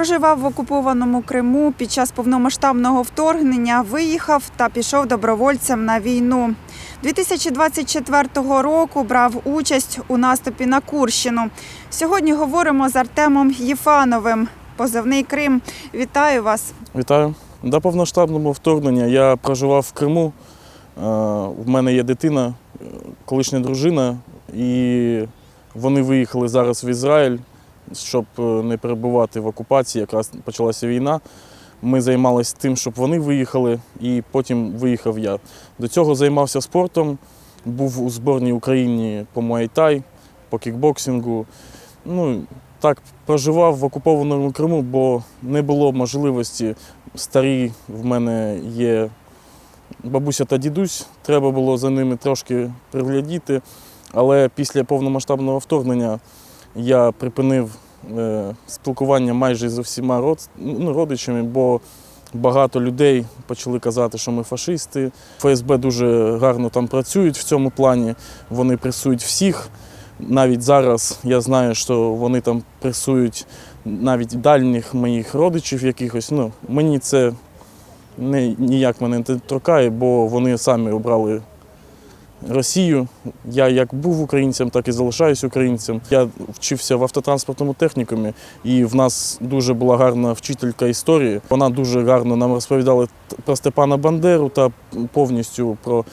Проживав в окупованому Криму під час повномасштабного вторгнення, виїхав та пішов добровольцем на війну. 2024 року брав участь у наступі на Курщину. Сьогодні говоримо з Артемом Єфановим. Позивний Крим. Вітаю вас. Вітаю. До повноштабного вторгнення я проживав в Криму. Е, В мене є дитина, е, колишня дружина, і вони виїхали зараз в Ізраїль, щоб е, не перебувати в окупації. Якраз почалася війна. Ми займалися тим, щоб вони виїхали, і потім виїхав я. До цього займався спортом, був у зборній Україні по муайтай, по кікбоксингу. Ну, так, проживав в окупованому Криму, бо не було можливості. Старі в мене є бабуся та дідусь, треба було за ними трошки приглядіти. Але після повномасштабного вторгнення я припинив е, спілкування майже з усіма ну, родичами, бо багато людей почали казати, що ми фашисти. ФСБ дуже гарно там працюють в цьому плані, вони пресують всіх. Навіть зараз я знаю, що вони там пресують навіть дальніх моїх родичів якихось. Ну, мені це не, ніяк мене не торкає, бо вони самі обрали Росію. Я як був українцем, так і залишаюсь українцем. Я вчився в автотранспортному технікумі, і в нас дуже була гарна вчителька історії. Вона дуже гарно нам розповідала про Степана Бандеру та повністю про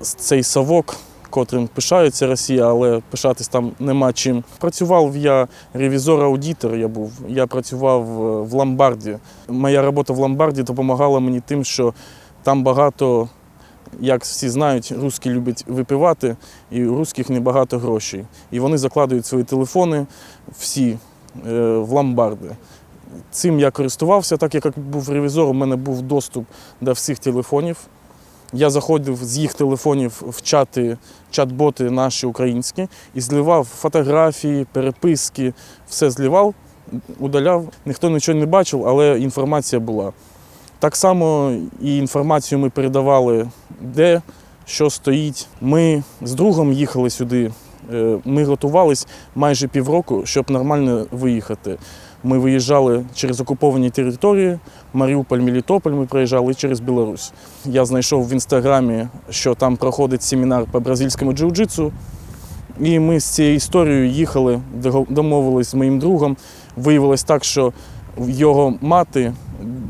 цей совок, котрим пишається Росія, але пишатись там нема чим. Працював я ревізор-аудитор. Я був. Я працював е, в ломбарді. Моя робота в ломбарді допомагала мені тим, що там багато, як всі знають, русські люблять випивати, і у русських небагато грошей. І вони закладують свої телефони всі е, в ломбарди. Цим я користувався, так як був ревізор, у мене був доступ до всіх телефонів. Я заходив з їх телефонів в чати, чат-боти наші українські і зливав фотографії, переписки, все зливав, удаляв. Ніхто нічого не бачив, але інформація була. Так само і інформацію ми передавали, де, що стоїть. Ми з другом їхали сюди. Е, Ми готувались майже півроку, щоб нормально виїхати. Ми виїжджали через окуповані території, Маріуполь, Мелітополь, ми проїжджали через Білорусь. Я знайшов в інстаграмі, що там проходить семінар по бразильському джиу-джитсу. І ми з цією історією їхали, домовились з моїм другом. Виявилось так, що його мати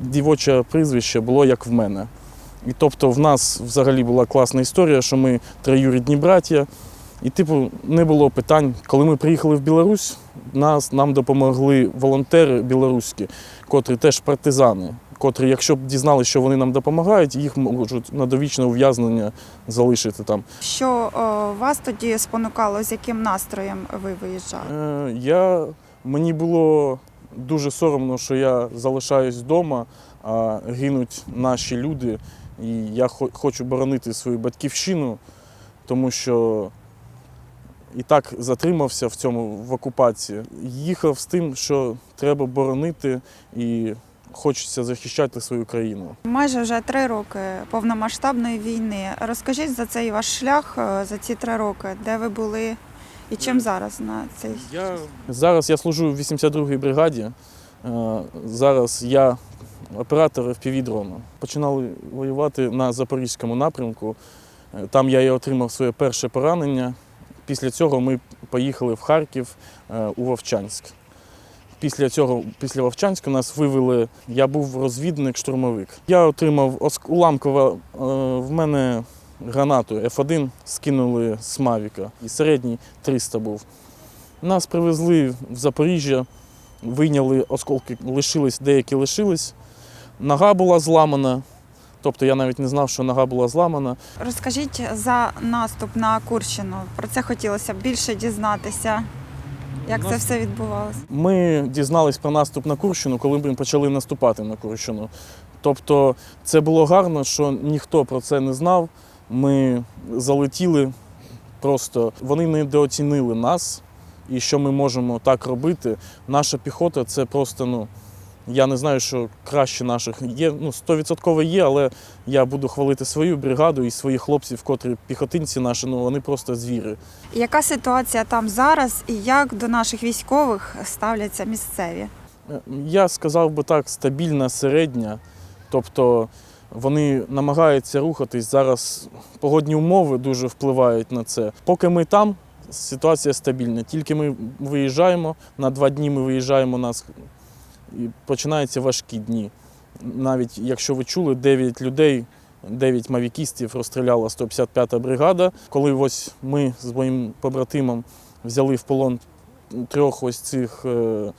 дівоче прізвище було як в мене. І тобто в нас взагалі була класна історія, що ми троюрідні браття. І, типу, не було питань. Коли ми приїхали в Білорусь, нас, нам допомогли волонтери білоруські, котрі теж партизани, котрі, якщо б дізналися, що вони нам допомагають, їх можуть на довічне ув'язнення залишити там. Що о, вас тоді спонукало, з яким настроєм ви виїжджали? Е, я, мені було дуже соромно, що я залишаюсь вдома, а гинуть наші люди. І я хо- хочу боронити свою батьківщину, тому що і так затримався в цьому в окупації. Їхав з тим, що треба боронити і хочеться захищати свою країну. Майже вже три роки повномасштабної війни. Розкажіть за цей ваш шлях е, за ці три роки, де ви були і чим зараз на цей Я... Зараз я служу в 82-й бригаді. Е, Зараз я оператор fpv дрона. Починали воювати на Запорізькому напрямку. Е, Там я і отримав своє перше поранення. Після цього ми поїхали в Харків е, у Вовчанськ. Після цього, після Вовчанська нас вивели. Я був розвідник-штурмовик. Я отримав уламково е, в мене гранату F1 скинули з Мавіка. І середній 300 був. Нас привезли в Запоріжжя, вийняли осколки, лишились, деякі лишились. Нога була зламана. Тобто я навіть не знав, що нога була зламана. розкажіть за наступ на Курщину. Про це хотілося б більше дізнатися. Як це все відбувалося? Ми дізнались про наступ на Курщину, коли ми почали наступати на Курщину. Тобто це було гарно, що ніхто про це не знав. Ми залетіли просто. Вони недооцінили нас і що ми можемо так робити. Наша піхота це просто, ну. Я не знаю, що краще наших є. Ну, 100% є, але я буду хвалити свою бригаду і своїх хлопців, котрі піхотинці наші, ну вони просто звіри. Яка ситуація там зараз і як до наших військових ставляться місцеві? Е, Я сказав би так, стабільна середня. Тобто вони намагаються рухатись. Зараз погодні умови дуже впливають на це. Поки ми там, ситуація стабільна. Тільки ми виїжджаємо, на два дні ми виїжджаємо, у нас і починаються важкі дні. Навіть якщо ви чули, 9 людей, 9 мавікістів розстріляла 155-та бригада. Коли ось ми з моїм побратимом взяли в полон трьох ось цих е,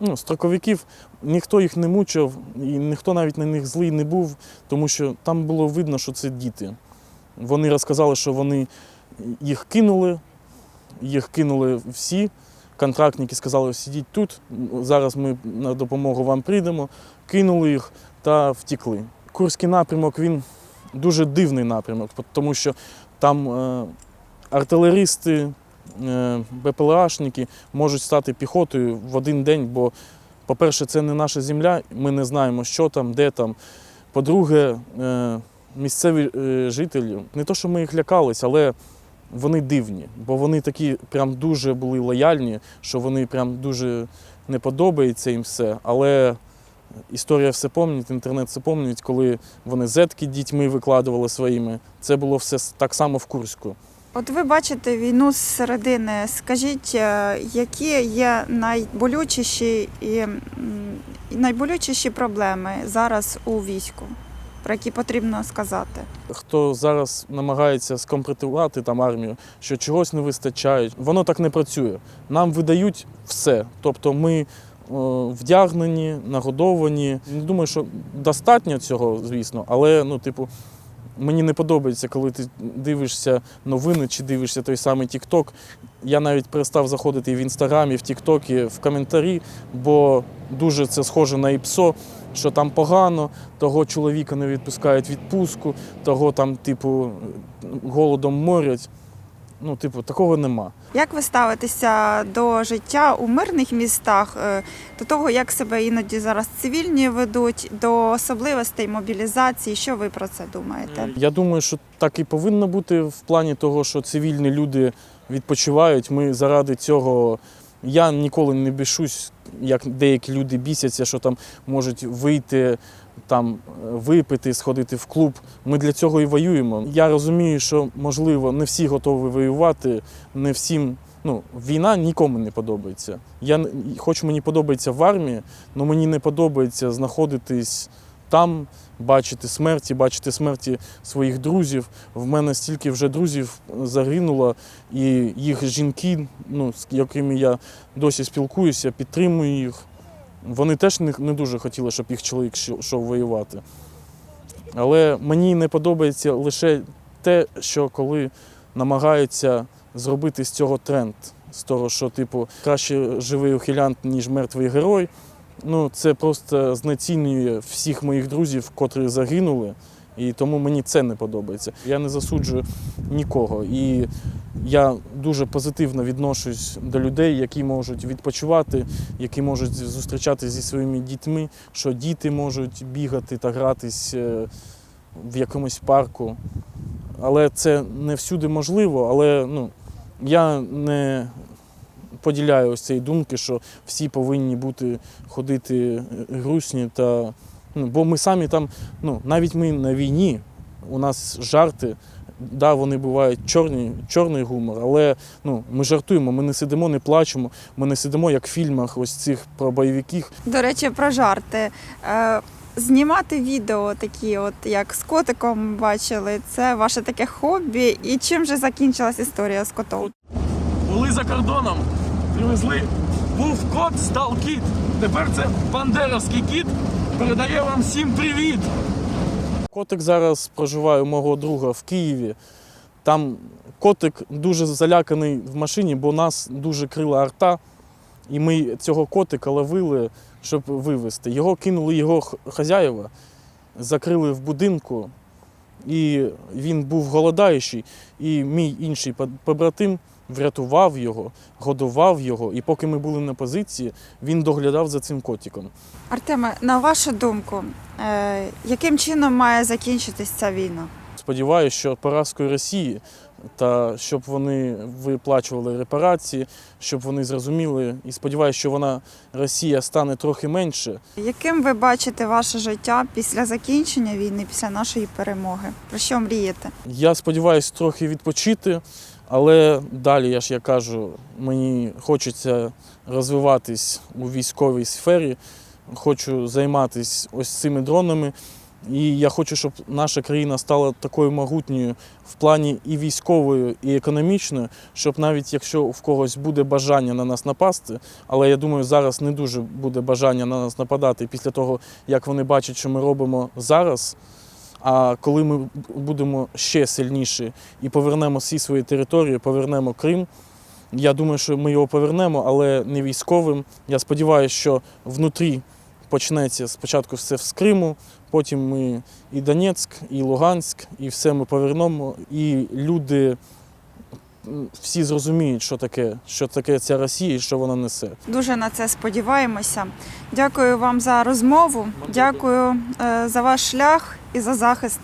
ну, строковиків, ніхто їх не мучив, і ніхто навіть на них злий не був, тому що там було видно, що це діти. Вони розказали, що вони їх кинули, їх кинули всі. Контрактники сказали, сидіть тут, зараз ми на допомогу вам прийдемо, кинули їх та втекли. Курський напрямок він дуже дивний напрямок, тому що там е, артилеристи, е, БПЛАшники можуть стати піхотою в один день, бо, по-перше, це не наша земля, ми не знаємо, що там, де там. По-друге, е, місцеві жителі, не то, що ми їх лякались, але вони дивні, бо вони такі прям дуже були лояльні, що вони прям дуже не подобається їм все. Але історія все пам'ятає, інтернет все пам'ятає, коли вони зетки дітьми викладували своїми. Це було все так само в Курську. От ви бачите війну з середини. Скажіть, е, які є найболючіші і найболючіші проблеми зараз у війську, про які потрібно сказати? Хто зараз намагається скомпрометувати там армію, що чогось не вистачає, воно так не працює. Нам видають все. Тобто ми о, вдягнені, нагодовані. Не думаю, що достатньо цього, звісно, але ну, типу, мені не подобається, коли ти дивишся новини чи дивишся той самий TikTok. Я навіть перестав заходити і в інстаграмі, в Тіктокі, в коментарі, бо дуже це схоже на ІПСО, що там погано, того чоловіка не відпускають відпустку, того там, типу, голодом морять. Ну, типу, такого нема. Як ви ставитеся до життя у мирних містах, е, до того, як себе іноді зараз цивільні ведуть, до особливостей мобілізації? Що ви про це думаєте? Я думаю, що так і повинно бути в плані того, що цивільні люди відпочивають. Ми заради цього. Я ніколи не бішусь, як деякі люди бісяться, що там можуть вийти, там е, випити, сходити в клуб. Ми для цього і воюємо. Я розумію, що можливо не всі готові воювати, не всім. Ну, війна нікому не подобається. Я хоч мені подобається в армії, але мені не подобається знаходитись там, бачити смерті, бачити смерті своїх друзів. В мене стільки вже друзів загинуло, і їх жінки, ну, з якими я досі спілкуюся, підтримую їх. Вони теж не, дуже хотіли, щоб їх чоловік йшов воювати. Але мені не подобається лише те, що коли намагаються зробити з цього тренд, з того, що, типу, краще живий ухилянт, ніж мертвий герой. Ну, це просто знецінює всіх моїх друзів, котрі загинули, і тому мені це не подобається. Я не засуджую нікого. І я дуже позитивно відношусь до людей, які можуть відпочивати, які можуть зустрічатися зі своїми дітьми, що діти можуть бігати та гратись е, в якомусь парку. Але це не всюди можливо. Але ну, я не поділяю ось цієї думки, що всі повинні бути ходити грустні та. Ну, бо ми самі там, ну, навіть ми на війні, у нас жарти, да, вони бувають чорні, чорний гумор, але ну, ми жартуємо, ми не сидимо, не плачемо, ми не сидимо, як в фільмах ось цих про бойовиків. До речі, про жарти. Е, Знімати відео такі, от як з котиком бачили, це ваше таке хобі. І чим же закінчилась історія з котом? Були за кордоном, привезли. Був кот, став кіт. Тепер це бандеровський кіт. Передає вам всім привіт. Котик зараз проживає у мого друга в Києві. Там котик дуже заляканий в машині, бо нас дуже крила арта. І ми цього котика ловили, щоб вивезти. Його кинули його хазяєва, закрили в будинку, і він був голодаючий. І мій інший по- побратим врятував його, годував його. І поки ми були на позиції, він доглядав за цим котиком. Артеме, на вашу думку, е, яким чином має закінчитись ця війна? Сподіваюся, що поразкою Росії, та щоб вони виплачували репарації, щоб вони зрозуміли. І сподіваюся, що вона Росія стане трохи менше. Яким ви бачите ваше життя після закінчення війни, після нашої перемоги? Про що мрієте? Я сподіваюся трохи відпочити, але далі, я ж я кажу, мені хочеться розвиватись у військовій сфері, хочу займатися ось цими дронами. І я хочу, щоб наша країна стала такою могутньою в плані і військовою, і економічною, щоб навіть якщо в когось буде бажання на нас напасти, але я думаю, зараз не дуже буде бажання на нас нападати після того, як вони бачать, що ми робимо зараз. А коли ми будемо ще сильніші і повернемо всі свої території, повернемо Крим, я думаю, що ми його повернемо, але не військовим. Я сподіваюся, що внутрі почнеться спочатку все з Криму, потім ми і Донецьк, і Луганськ, і все ми повернемо. І люди всі зрозуміють, що таке, що таке ця Росія і що вона несе. Дуже на це сподіваємося. Дякую вам за розмову. Дякую е, за ваш шлях і за захист